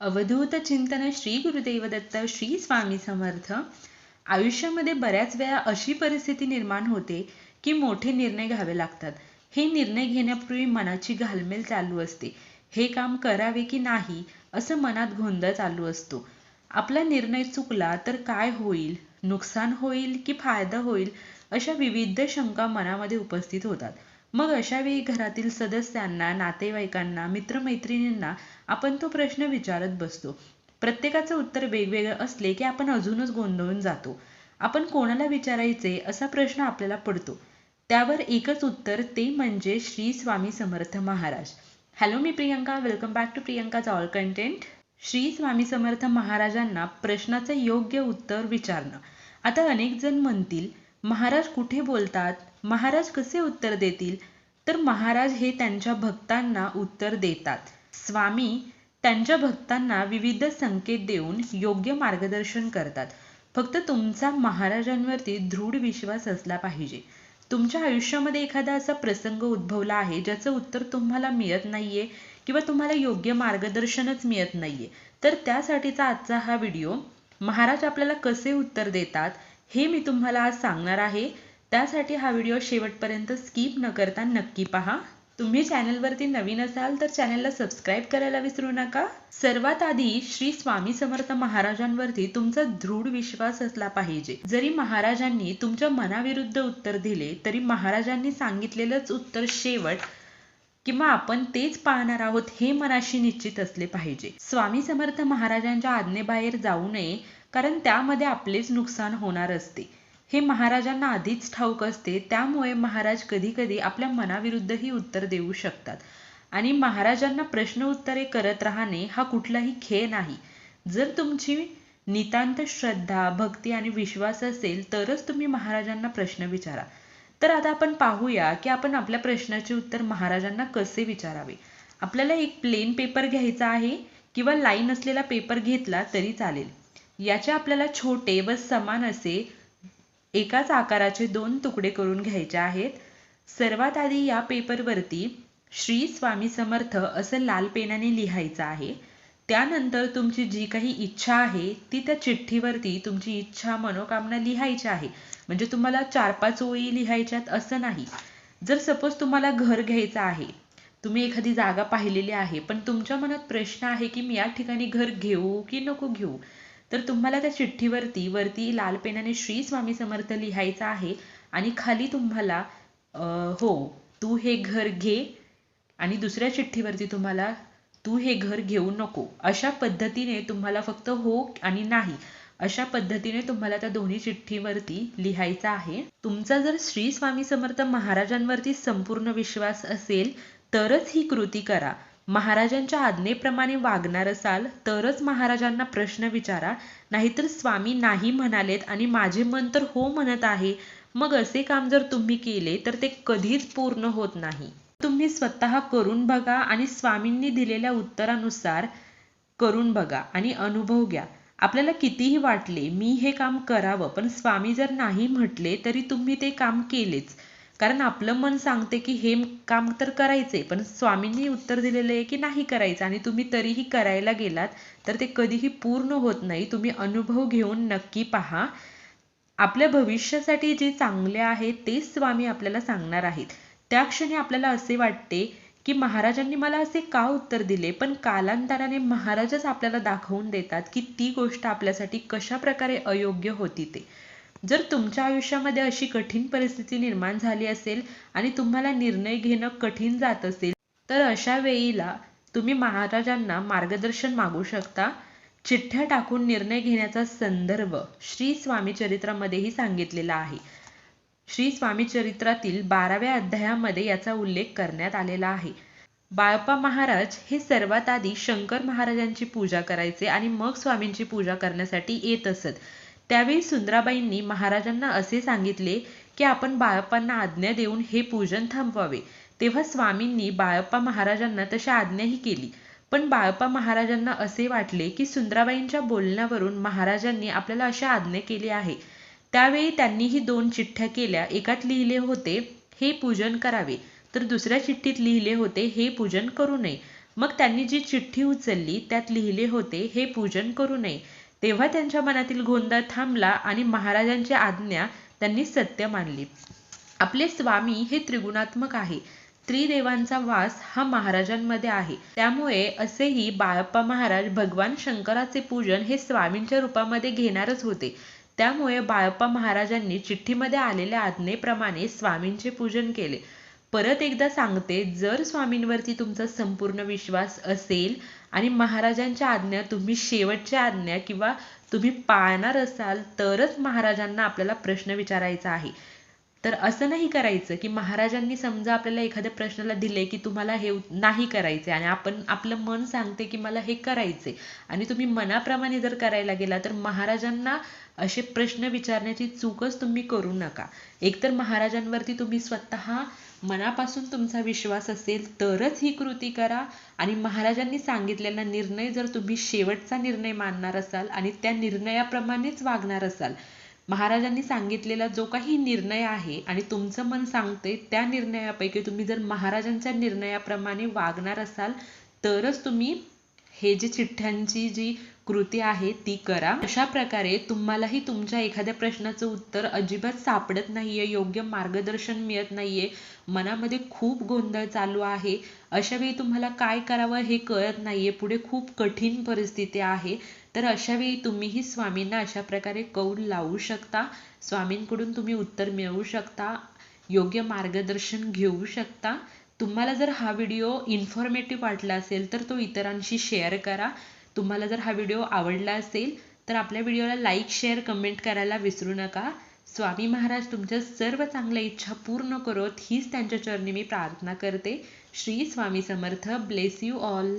अवधूत चिंतन श्री गुरुदेव दत्त श्री स्वामी समर्थ. आयुष्यामध्ये बऱ्याच वेळा अशी परिस्थिती निर्माण होते की मोठे निर्णय घ्यावे लागतात. हे निर्णय घेण्यापूर्वी मनाची घालमेल चालू असते. हे काम करावे की नाही असं मनात गोंधळ चालू असतो. आपला निर्णय चुकला तर काय होईल? नुकसान होईल की फायदा होईल? अशा विविध शंका मनामध्ये उपस्थित होतात. मग अशा वेळी घरातील सदस्यांना नातेवाईकांना मित्रमैत्रिणींना आपण तो प्रश्न विचारत बसतो. प्रत्येकाचं उत्तर वेगवेगळं असले की आपण अजूनच गोंधळून जातो. आपण कोणाला विचारायचे असा प्रश्न आपल्याला पडतो. त्यावर एकच उत्तर ते म्हणजे श्री स्वामी समर्थ महाराज. हॅलो मी प्रियंका. वेलकम बॅक टू प्रियंकाच ऑल कंटेंट श्री स्वामी समर्थ महाराजांना प्रश्नाचं योग्य उत्तर विचारणं. आता अनेक जण म्हणतील महाराज कुठे बोलतात? महाराज कसे उत्तर देतील? तर महाराज हे त्यांच्या भक्तांना उत्तर देतात. स्वामी त्यांच्या भक्तांना विविध संकेत देऊन योग्य मार्गदर्शन करतात. फक्त तुमचा महाराजांवरती दृढ विश्वास असला पाहिजे. तुमच्या आयुष्यामध्ये एखादा असा प्रसंग उद्भवला आहे ज्याचं उत्तर तुम्हाला मिळत नाहीये किंवा तुम्हाला योग्य मार्गदर्शनच मिळत नाहीये तर त्यासाठीचा आजचा हा व्हिडिओ महाराज आपल्याला कसे उत्तर देतात हे मी तुम्हाला आज सांगणार आहे. त्यासाठी हा व्हिडिओ शेवटपर्यंत स्किप न करता नक्की पहा. तुम्ही चॅनलवरती नवीन असाल तर चॅनलला सबस्क्राईब करायला विसरू नका. सर्वात आधी श्री स्वामी समर्थ महाराजांवरती तुमचा दृढ विश्वास असला पाहिजे. जरी महाराजांनी तुमच्या मनाविरुद्ध उत्तर दिले तरी महाराजांनी सांगितलेलंच उत्तर शेवट किंवा आपण तेच पाहणार आहोत हे मनाशी निश्चित असले पाहिजे. स्वामी समर्थ महाराजांच्या आज्ञेबाहेर जाऊ नये कारण त्यामध्ये आपलेच नुकसान होणार असते. हे महाराजांना आधीच ठाऊक असते त्यामुळे महाराज कधी कधी आपल्या मनाविरुद्धही उत्तर देऊ शकतात. आणि महाराजांना प्रश्न उत्तरे करत राहणे हा कुठलाही खेळ नाही. जर तुमची नितांत श्रद्धा भक्ती आणि विश्वास असेल तरच तुम्ही महाराजांना प्रश्न विचारा. तर आता आपण पाहूया की आपण आपल्या प्रश्नाचे उत्तर महाराजांना कसे विचारावे. आपल्याला एक प्लेन पेपर घ्यायचा आहे किंवा लाईन असलेला पेपर घेतला तरी चालेल. याचे आपल्याला छोटे व समान असे एकाच आकाराचे दोन तुकडे करून घ्यायचे आहेत. सर्वात आधी या पेपरवरती श्री स्वामी समर्थ असं लाल पेनाने लिहायचं आहे. त्यानंतर तुमची जी काही इच्छा आहे ती त्या चिठ्ठीवरती तुमची इच्छा मनोकामना लिहायची आहे. म्हणजे तुम्हाला चार पाच ओळी लिहायच्यात असं नाही. जर सपोज तुम्हाला घर घ्यायचं आहे तुम्ही एखादी जागा पाहिलेली आहे पण तुमच्या मनात प्रश्न आहे की मी या ठिकाणी घर घेऊ की नको घेऊ तर तुम्हाला त्या चिठ्ठीवरती वरती लाल पेनाने श्री स्वामी समर्थ लिहायचं आहे आणि खाली तुम्हाला हो तू हे घर घे आणि दुसऱ्या चिठ्ठीवरती तुम्हाला तू हे घर घेऊ नको. अशा पद्धतीने तुम्हाला फक्त हो आणि नाही. अशा पद्धतीने तुम्हाला त्या दोन्ही चिठ्ठीवरती लिहायचं आहे. तुमचा जर श्री स्वामी समर्थ महाराजांवरती संपूर्ण विश्वास असेल तरच ही कृती करा. महाराजांच्या आज्ञेप्रमाणे वागणार असाल तरच महाराजांना प्रश्न विचारा. नाहीतर स्वामी नाही म्हणालेत आणि माझे मन तर हो म्हणत आहे. मग असे काम जर तुम्ही केले तर ते कधीच पूर्ण होत नाही. तुम्ही स्वतः करून बघा आणि स्वामींनी दिलेल्या उत्तरानुसार करून बघा आणि अनुभव घ्या. आपल्याला कितीही वाटले मी हे काम करावं पण स्वामी जर नाही म्हटले तरी तुम्ही ते काम केलेच. कारण आपलं मन सांगते की हे काम तर करायचे पण स्वामींनी उत्तर दिलेलं आहे की नाही करायचं? आणि तुम्ही तरीही करायला गेलात तर ते कधीही पूर्ण होत नाही. तुम्ही अनुभव घेऊन नक्की पहा. आपल्या भविष्यासाठी जे चांगले आहे तेच स्वामी आपल्याला सांगणार आहेत. त्या क्षणी आपल्याला असे वाटते की महाराजांनी मला असे का उत्तर दिले? पण कालांतराने महाराजच आपल्याला दाखवून देतात की ती गोष्ट आपल्यासाठी कशा प्रकारे अयोग्य होती ते. जर तुमच्या आयुष्यामध्ये अशी कठीण परिस्थिती निर्माण झाली असेल आणि तुम्हाला निर्णय घेणं कठीण जात असेल तर अशा वेळीला तुम्ही महाराजांना मार्गदर्शन मागू शकता. चिठ्ठ्या टाकून निर्णय घेण्याचा संदर्भ श्री स्वामी चरित्रामध्येही सांगितलेला आहे. श्री स्वामी चरित्रातील बाराव्या अध्यायामध्ये याचा उल्लेख करण्यात आलेला आहे. बाळप्पा महाराज हे सर्वात आधी शंकर महाराजांची पूजा करायचे आणि मग स्वामींची पूजा करण्यासाठी येत असत. त्यावेळी सुंदराबाईंनी महाराजांना असे सांगितले की आपण बाळप्पांना आज्ञा देऊन हे पूजन थांबवावे. तेव्हा स्वामींनी बाळप्पा महाराजांना तशी आज्ञाही केली. पण बाळप्पा महाराजांना असे वाटले की सुंदराबाईंच्या बोलण्यावरून महाराजांनी आपल्याला अशा आज्ञा केली आहे. त्यावेळी त्यांनीही दोन चिठ्ठ्या केल्या. एकात लिहिले होते हे पूजन करावे. तर दुसऱ्या चिठ्ठीत लिहिले होते हे पूजन करू नये. मग त्यांनी जी चिठ्ठी उचलली त्यात लिहिले होते हे पूजन करू नये. तेव्हा त्यांच्या मनातील गोंधळ थांबला आणि महाराजांची आज्ञा त्यांनी सत्य मानली. आपले स्वामी हे त्रिगुणात्मक आहे. त्रिदेवांचा वास हा महाराजांमध्ये आहे. त्यामुळे असेही बाळप्पा महाराज भगवान शंकराचे पूजन हे स्वामींच्या रूपामध्ये घेणारच होते. त्यामुळे बाळप्पा महाराजांनी चिठ्ठीमध्ये आलेल्या आज्ञेप्रमाणे स्वामींचे पूजन केले. परत एकदा सांगते जर स्वामींवरती तुमचा संपूर्ण विश्वास असेल आणि महाराजांच्या आज्ञा तुम्ही शेवटच्या आज्ञा किंवा तुम्ही पाळणार असाल तरच महाराजांना आपल्याला प्रश्न विचारायचा आहे. तर असं नाही करायचं की महाराजांनी समजा आपल्याला एखाद्या प्रश्नाला दिले की तुम्हाला हे नाही करायचे आणि आपण आपलं मन सांगते की मला हे करायचे आणि तुम्ही मनाप्रमाणे जर करायला गेला तर महाराजांना असे प्रश्न विचारण्याची चूकच तुम्ही करू नका. एकतर महाराजांवरती तुम्ही स्वतः मनापासून तुमचा विश्वास असेल तरच ही कृती करा आणि महाराजांनी सांगितलेला निर्णय जर तुम्ही शेवटचा निर्णय मानणार असाल आणि त्या निर्णयाप्रमाणेच वागणार असाल महाराजांनी सांगितलेला जो काही निर्णय आहे आणि तुमचं मन सांगते त्या निर्णयापैकी तुम्ही जर महाराजांच्या निर्णयाप्रमाणे वागणार असाल तरच तुम्ही हे जे चिठ्ठ्यांची जी कृती आहे ती करा. अशा प्रकारे तुम्हालाही तुमच्या एखाद्या प्रश्नाचं उत्तर अजिबात सापडत नाहीये योग्य मार्गदर्शन मिळत नाहीये मनामध्ये खूप गोंधळ चालू आहे. अशा वेळी तुम्हाला काय करावं हे कळत नाहीये. पुढे खूप कठीण परिस्थिती आहे. तर अशावेळी तुम्हीही स्वामींना अशा प्रकारे कौल लावू शकता. स्वामींकडून तुम्ही उत्तर मिळवू शकता. योग्य मार्गदर्शन घेऊ शकता. तुम्हाला जर हा व्हिडिओ इन्फॉर्मेटिव्ह वाटला असेल तर तो इतरांशी शेअर करा. तुम्हाला जर हा व्हिडिओ आवडला असेल तर आपल्या व्हिडिओला लाईक शेअर कमेंट करायला विसरू नका. स्वामी महाराज तुमच्या सर्व चांगल्या इच्छा पूर्ण करोत हीच त्यांच्या चरणी मी प्रार्थना करते. Shri Swami Samarth. Bless you all